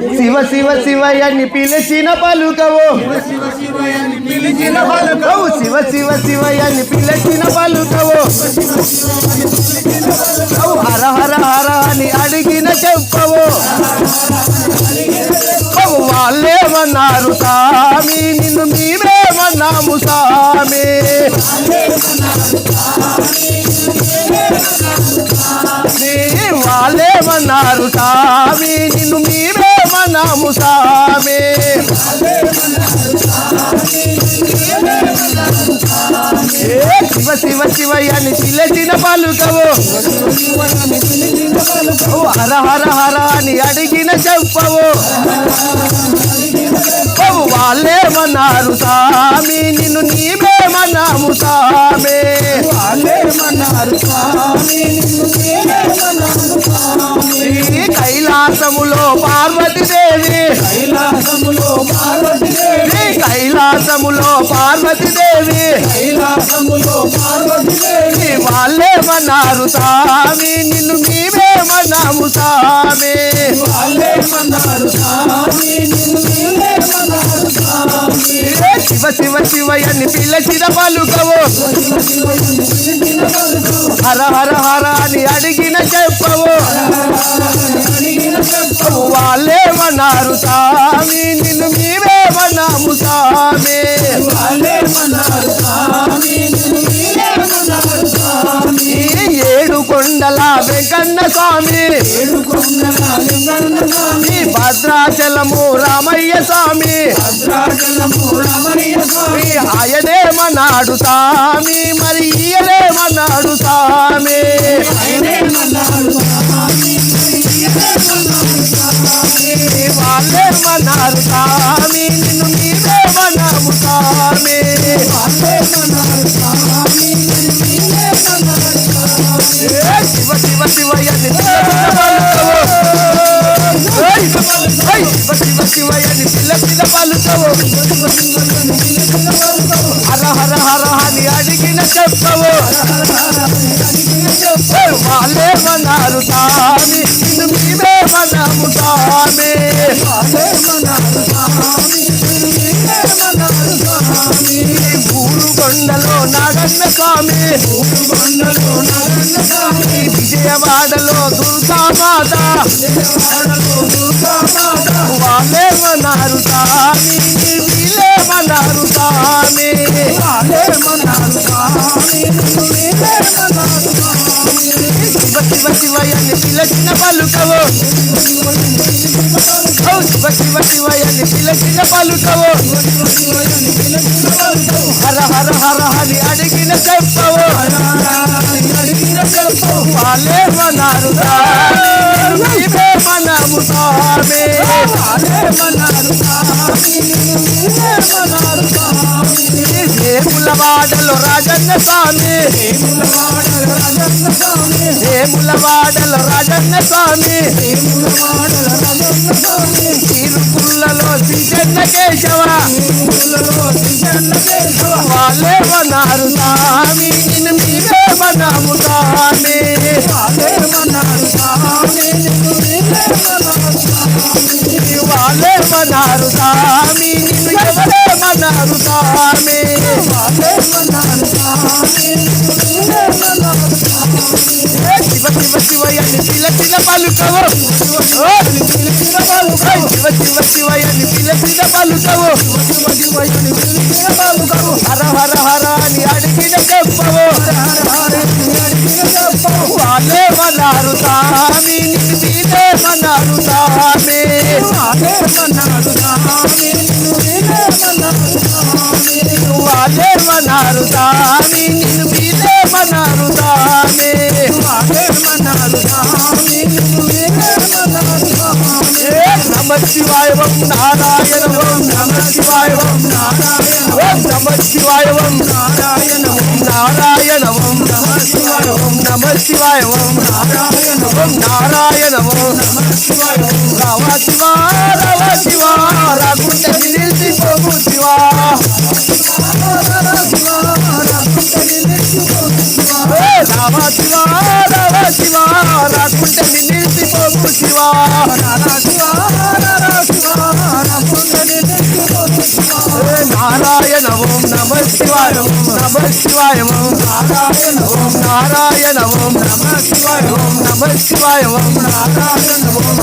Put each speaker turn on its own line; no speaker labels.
శివ శివ శివయ్యని పిలిచిన పలుకవు.
పిలిచిన పలుక
కవు శివ శివ శివయ్యని పిలిచిన పలుకవో. హర హర హర అని అడిగిన చెప్పవో. వాళ్ళేమన్నారు సామి? నిన్ను మేమేమన్నాము సామి? మన్నారు సామి? నిన్ను మేమేమన్నాము సామి. ఏ శివ శివ శివయ్యని పిలిచిన పలుకవు. హర హర హర అని అడిగిన చెప్పవు ఓ వాళ్ళేమన్నారు సామి నిన్ను నీవేమన్నాము సామి.
వాళ్ళేమన్నారు సామి నిన్ను
కైలాసములో పార్వతీదేవి.
కైలాసములో పార్వతీదేవి.
కైలాసములో పార్వతీదేవి.
కైలాసములో పార్వతీదేవి.
వాళ్ళేమన్నారు సామి నిన్ను నీవేమన్నాము సామి
వాళ్ళేమన్నారు స్వామి నిన్ను నేనేమన్నాను స్వామి.
శివ శివ శివయ్యని పిలిచిన పలుకవు. హర హర హర అని అడిగిన చెప్పవు వెంకన్న స్వామి.
ఏడు
భద్రాచలము రామయ్య స్వామి.
భద్రాచలము రమణీయ స్వామి.
ఈ ఆయనేమన్నాడు సామి మరి ఈయనేమన్నాడు సామి
స్వామి.
ఈ వాళ్ళేమన్నారు సామి నిన్ను నీవేమన్నాము సామి
వాళ్ళేమన్నారు స్వామి.
పలుకవు హర హర హర అని అడిగిన చెప్పవు ఏయ్! వాళ్ళేమన్నారు సామి నిన్ను మేమేమన్నాము సామి
వాళ్ళేమన్నారు స్వామి నిన్ను స్వామి
ఊరు కొండలో నాగన్న స్వామి ఈ విజయవాడలో దుర్గామాత.
ఆడలో దుర్గామాత
వాళ్ళేమన్నారు సామి వీళ్ళేమన్నారు సామి
వాళ్ళేమన్నారు స్వామి నిన్ను నేనేమన్నాను స్వామి.
శివ శివ శివయ్యని పిలిచిన పలుకవు. శివ శివ శివయ్యని పిలిచిన పలుకవు. హర హర హర హరి అడిగిన చెప్పవు. నీవేమన్నాము సామి
వాళ్ళేమన్నారు స్వామి స్వామి
వేములవాడలో రాజన్న స్వామి
వేములవాడల రాజన్న స్వామి.
స్వామి
వేములవాడల రాజన్న స్వామి.
తిరుపుల్లలో శ్రీచన్న కేశవ.
పూలలో శ్రీచన్న కేశవ
స్వామి నిన్ను మీరేమన్నాము స్వామి
వాళ్ళేమన్నారు స్వామి స్వామి
వాళ్ళేమన్నారు స్వామి స్వామి
వాళ్ళేమన్నారు స్వామి స్వామి
ఏ శివ శివ శివయ్యని పిలచిన పలుకవు ఓ
పిలిచిన పలుకు
శివ పలుకవు
శివ
హర హర దేవనారు స్వామి నిన్ను దేవనారు స్వామి
దేవనారు స్వామి నిన్ను దేవనారు స్వామి
వాళ్ళేమన్నారు స్వామి నిన్ను దేవనారు స్వామి
దేవనారు స్వామి
నమ శివాయ ఓం నారాయణ ఓం నమ శివాయ ఓం
నారాయణ
ఓం నమ శివాయ ఓం
నారాయణ
నారాయణ ఓం నమ శివాయ ఓం నమ శివాయ ఓం
నారాయణ
ఓం నారాయణ ఓం
నమ శివాయ
రావ శివా రావ రాకుంటే నిలిచిపోవు
శివా.
నారాయణ ఓం నమ శివాయ ఓం నమ శివాయ ఓం
నారాయణ
ఓం నారాయణ ఓం నమ శివాయ ఓం నమ శివాయ ఓం నారాయణ ఓం